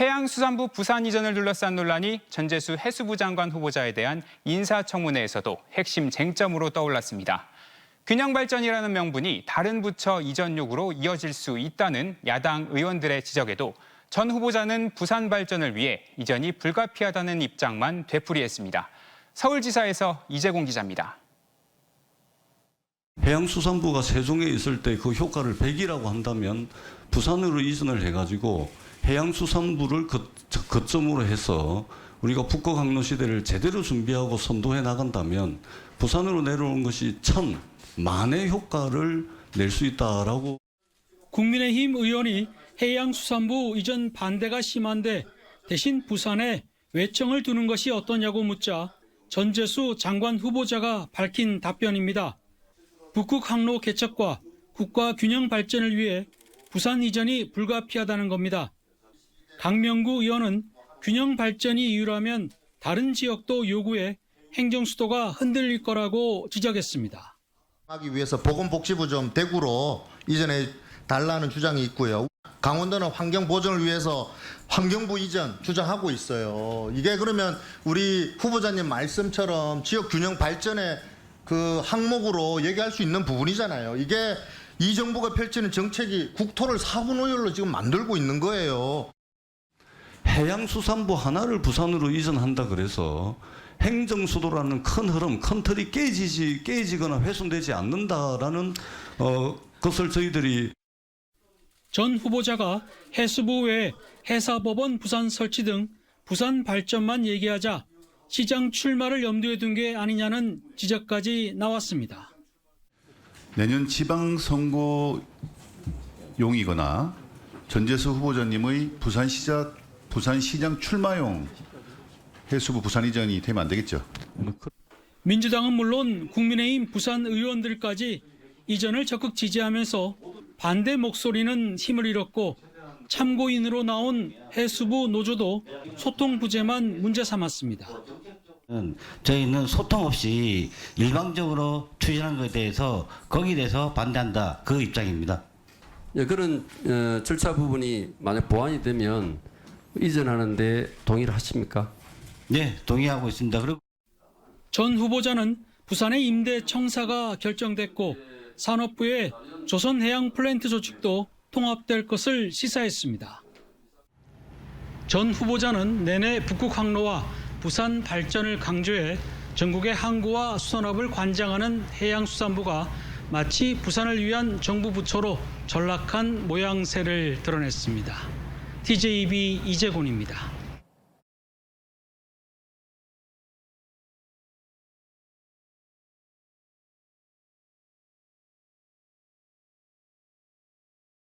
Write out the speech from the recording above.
해양수산부 부산 이전을 둘러싼 논란이 전재수 해수부 장관 후보자에 대한 인사청문회에서도 핵심 쟁점으로 떠올랐습니다. 균형 발전이라는 명분이 다른 부처 이전 요구로 이어질 수 있다는 야당 의원들의 지적에도 전 후보자는 부산 발전을 위해 이전이 불가피하다는 입장만 되풀이했습니다. 서울지사에서 이재공 기자입니다. 해양수산부가 세종에 있을 때 그 효과를 100이라고 한다면 부산으로 이전을 해가지고 해양수산부를 거, 거점으로 해서 우리가 북극 항로 시대를 제대로 준비하고 선도해 나간다면 부산으로 내려오는 것이 천 만의 효과를 낼 수 있다라고 국민의힘 의원이 해양수산부 이전 반대가 심한데 대신 부산에 외청을 두는 것이 어떠냐고 묻자 전재수 장관 후보자가 밝힌 답변입니다. 북극 항로 개척과 국가 균형 발전을 위해 부산 이전이 불가피하다는 겁니다. 강명구 의원은 균형 발전이 이유라면 다른 지역도 요구해 행정 수도가 흔들릴 거라고 지적했습니다. 하기 위해서 보건복지부 좀 대구로 이전에 달라는 주장이 있고요. 강원도는 환경 보전을 위해서 환경부 이전 주장하고 있어요. 이게 그러면 우리 후보자님 말씀처럼 지역 균형 발전의 그 항목으로 얘기할 수 있는 부분이잖아요. 이게 이 정부가 펼치는 정책이 국토를 사분오열로 지금 만들고 있는 거예요. 해양수산부 하나를 부산으로 이전한다 그래서 행정수도라는 큰 흐름, 큰 틀이 깨지지 깨지거나 훼손되지 않는다라는 어, 것을 저희들이 전 후보자가 해수부 외 해사법원 부산 설치 등 부산 발전만 얘기하자 시장 출마를 염두에 둔 게 아니냐는 지적까지 나왔습니다. 내년 지방선거용이거나 전재수 후보자님의 부산시장, 부산시장 출마용 해수부 부산 이전이 되면 안 되겠죠. 민주당은 물론 국민의힘 부산 의원들까지 이전을 적극 지지하면서 반대 목소리는 힘을 잃었고 참고인으로 나온 해수부 노조도 소통 부재만 문제 삼았습니다. 은 저희는 소통 없이 일방적으로 추진한 것에 대해서 거기에 대해서 반대한다 그 입장입니다. 예, 그런 어, 절차 부분이 만약 보완이 되면 이전하는데 동의를 하십니까? 네, 동의하고 있습니다. 그리고 전 후보자는 부산의 임대 청사가 결정됐고 산업부의 조선해양 플랜트 조직도 통합될 것을 시사했습니다. 전 후보자는 내내 북극 항로와 부산 발전을 강조해 전국의 항구와 수산업을 관장하는 해양수산부가 마치 부산을 위한 정부 부처로 전락한 모양새를 드러냈습니다. TJB 이재곤입니다.